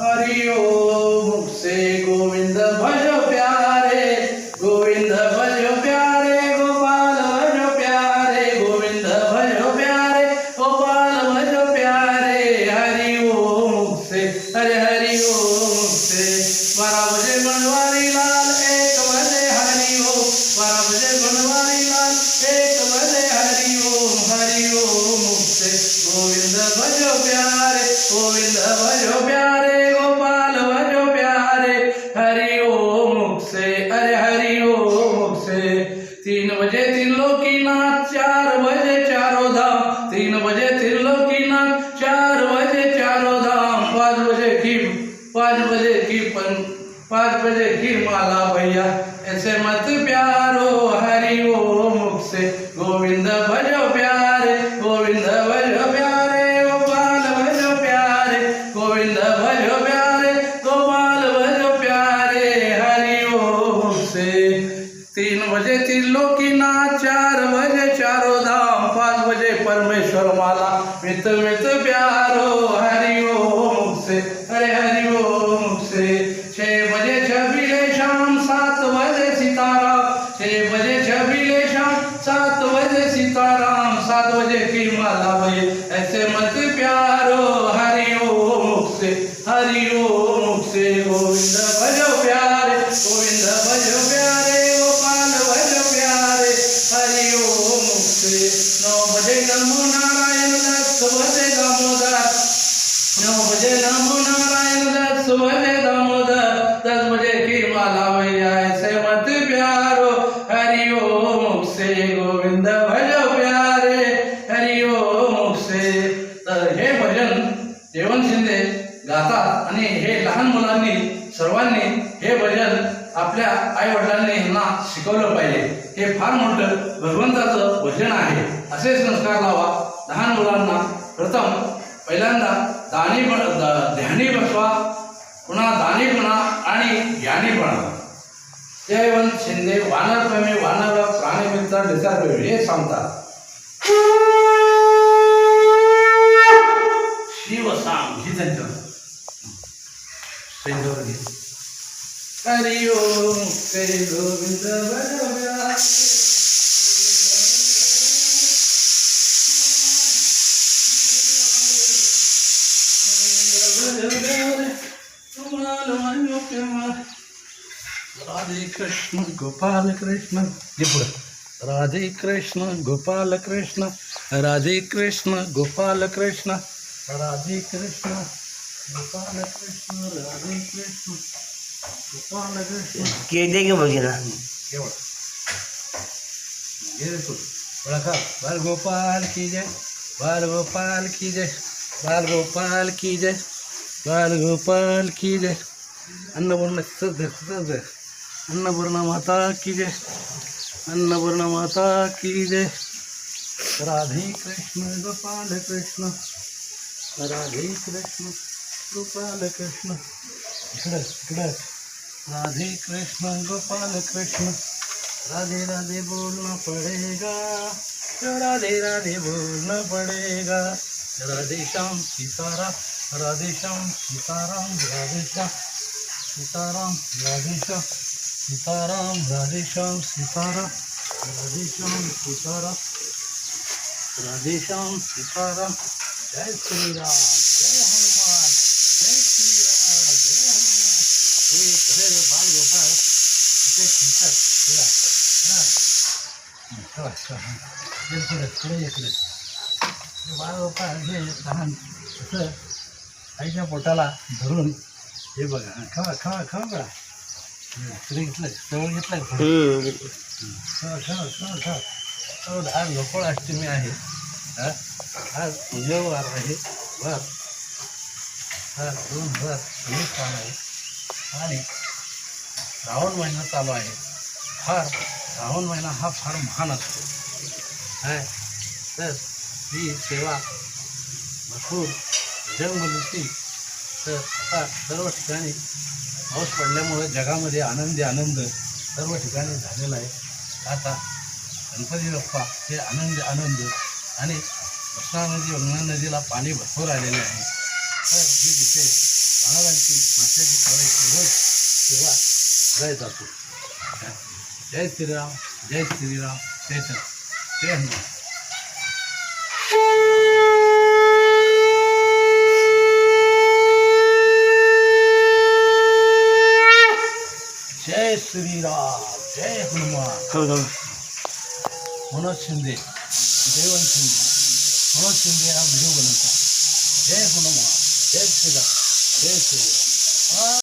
हरि से गोविंद भजो प्यारे, गोविंद भजो प्यारे, गोपाल भजो प्यारे, गोविंद भजो प्यारे, गोपाल भजो प्यारे। हरि से, हरे हरि ओम से। मारा भजे मनवारी लाल। बजे त्रिलोकीनाथ चार बजे चारों धाम पाँच बजे की पाँच बजे की पन पाँच बजे की माला भैया ऐसे मत प्यारो हरि ओ मुख से गोविंद भजो प्यारे गोविंद भजो प्यारे गोपाल भजो प्यारे गोविंद भजो प्यारे परमेश्वर माला मित मित प्यारो, हरि ओम से, हरे हरि ओम से। छः बजे छबीले शाम, सात बजे सीताराम छः बजे छबीले शाम, सात बजे सीताराम। सात बजे की माला भये ऐसे मत प्यारो, हरि ओम से, हरि ओम से। गोविंद से गोविंद भजो प्यारे हरि ओम से। तर हे भजन देवन शिंदे गातात आणि हे लहान मुलांनी सर्वांनी हे भजन आपल्या आई वडिलांनी यांना शिकवलं पाहिजे. हे फार मोठं भगवंताचं भजन आहे. असे संस्कार लावा. लहान मुलांना प्रथम पहिल्यांदा दानी ध्यानी बसवा पुन्हा दाणीपणा आणि ज्ञानीपणा. जयवंत शिंदे वानर प्रेमी वानर प्राणीमित्र निसर्ग हे सांगतात शिवसाम ही त्यांचं श्रींदर गीत हरि ओम श्री गोविंद भजव्या राधे कृष्ण गोपाल कृष्ण। जे पुढं. राधे कृष्ण गोपाल कृष्ण। राधे कृष्ण गोपाल कृष्ण। राधे कृष्ण गोपाल कृष्ण राधे कृष्ण गोपाल कृष्ण। की बघितला तू. ओळखा बाल गोपाल की जय. बाल गोपाल की जय. बाल गोपाल की जय. बाल गोपाल की जय. तिथंच धर तिथंच धर अन्नपूर्णा माता की जय। अन्नपूर्णा माता की जय। राधे कृष्ण, गोपाल कृष्ण। राधे कृष्ण, गोपाल कृष्ण। राधे कृष्ण, गोपाल कृष्ण। राधे राधे बोलना पड़ेगा। राधे राधे बोलना पड़ेगा। राधे श्याम, सीताराम। राधे श्याम, सीताराम, राधे श्याम। सीताराम, राधे श्याम। सीताराम राधे श्याम सीताराम राधे श्याम सीताराम राधे श्याम सीताराम जय श्री राम जय हनुमान जय श्री राम जय हनुमान हे खरे बाल गोपाळ ते म्हणतात बघा. हा. हं, ठेवा, ठेवा, हं. हे पुढे पुढे इकडे हे बाळ गोपाळ हे लहान असं आईच्या पोटाला धरून हे बघा हं, खावा खावा खावा बघा घेतलं जवळ घेतलं आज गोकुळ अष्टमी आहे हा? आज मंगळवार आहे बर हा दोन हजार वीस साल आहे आणि श्रावण महिना चालू आहे फार श्रावण महिना हा फार महान असतो काय तर ही सेवा भरपूर जगमध्ये असतील तर सर्व ठिकाणी पाऊस पडल्यामुळे जगामध्ये आनंदी आनंद सर्व ठिकाणी झालेला आहे. आता गणपती बाप्पा हे आनंद आनंद आणि कृष्णा नदी यमुना नदीला पाणी भरपूर आलेले आहे. तर मी तिथे महाराजांची माशाची करायची रोज किंवा जय जातो. जय श्रीराम जय श्रीराम जय श्री जय हनुमान. 스리라. 제 그놈아. 그놈 어느 침대 내원 침대 어느 침대야 물려보는 제 그놈아. 제 스리라 제 스리라